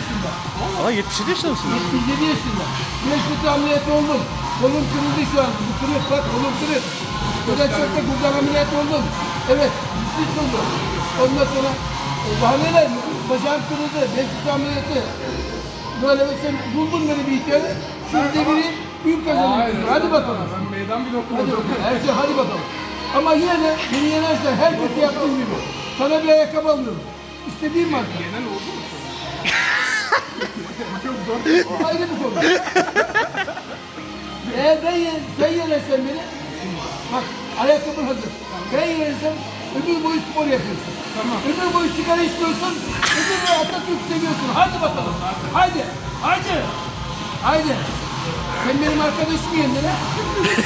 yaşında. Aa 77 yaşında mısın? 77 yaşında. Güneş kötü ameliyatı oldum. Kolum kırıldı şu an. Bu kırık bak kolum kırık. Öden çok da buradan ameliyat oldum. Evet. Ciddi oldu. Ondan sonra e, bahaneler bacağım kırıldı. Güneş kötü ameliyatı. Böyle mesela buldun beni bir hikaye. Şimdi biri büyük kazanıyorsun. Hadi bakalım. Ben meydan bir okul Hadi. Her şey hadi bakalım. Ama yine de beni yenersen herkese yaptığım gibi. Sana bir ayakkabı alıyorum. İstediğin marka. Genel oldu mu? Ayrı bir konu. Eğer ben yen, sen yenersen beni, bak ayakkabın hazır. Ben yenersem ömür boyu spor yapıyorsun. Tamam. Ömür boyu sigara içmiyorsun, ömür boyu Atatürk seviyorsun. Hadi bakalım. Hadi. Hadi. Hadi. Sen benim arkadaşımı yendin ha?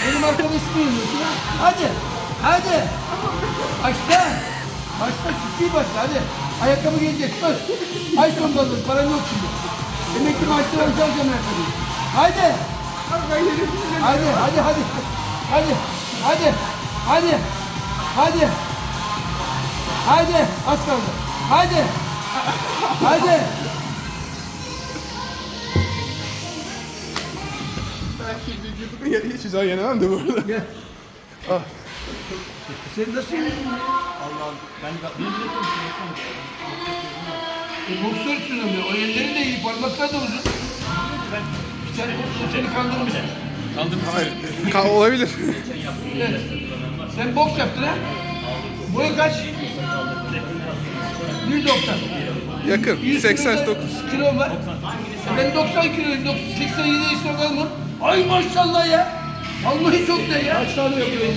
Benim arkadaşımı yeniyorsun ha? Hadi. Hadi. Başla. Başla ciddi başla hadi. Ayakkabı gelecek söz. Ay sonunda alırım. Param yok şimdi. Emekli maaşları alacağım ayakkabıyı. Hadi. Hadi hadi hadi. Hadi. Hadi. Hadi. Hadi. Hadi. Az kaldı. Hadi. Hadi. Ben şimdi vücudumu yarı hiç daha yenemem de bu arada. Gel. Sen nasıl yedin? Allah ben benim E, boksörsün ama o elleri de iyi, parmaklar da uzun. Sen, o seni kandırmış. Hayır. Ka- olabilir. Evet. Sen boks yaptın ha? Boyu kaç? 1.90. Yakın. 100 89. Kilo var. Ben 90 kiloyum. 87 yaşında adamım. Ay maşallah ya. Vallahi çok da ya.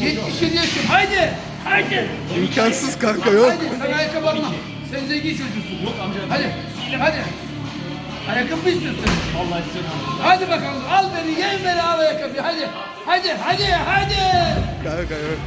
77 yaşım. Haydi. Haydi. İmkansız kanka yok. Haydi. Sen ayakkabı alma. Sen zengin çocuksun. Yok amca. Hadi. Hadi. Ayakkabı mı istiyorsun? Allah istiyorum. Hadi bakalım. Al beni. Gel beni al ayakkabıyı. Hadi. Hadi. Hadi. Hadi. Kanka yok.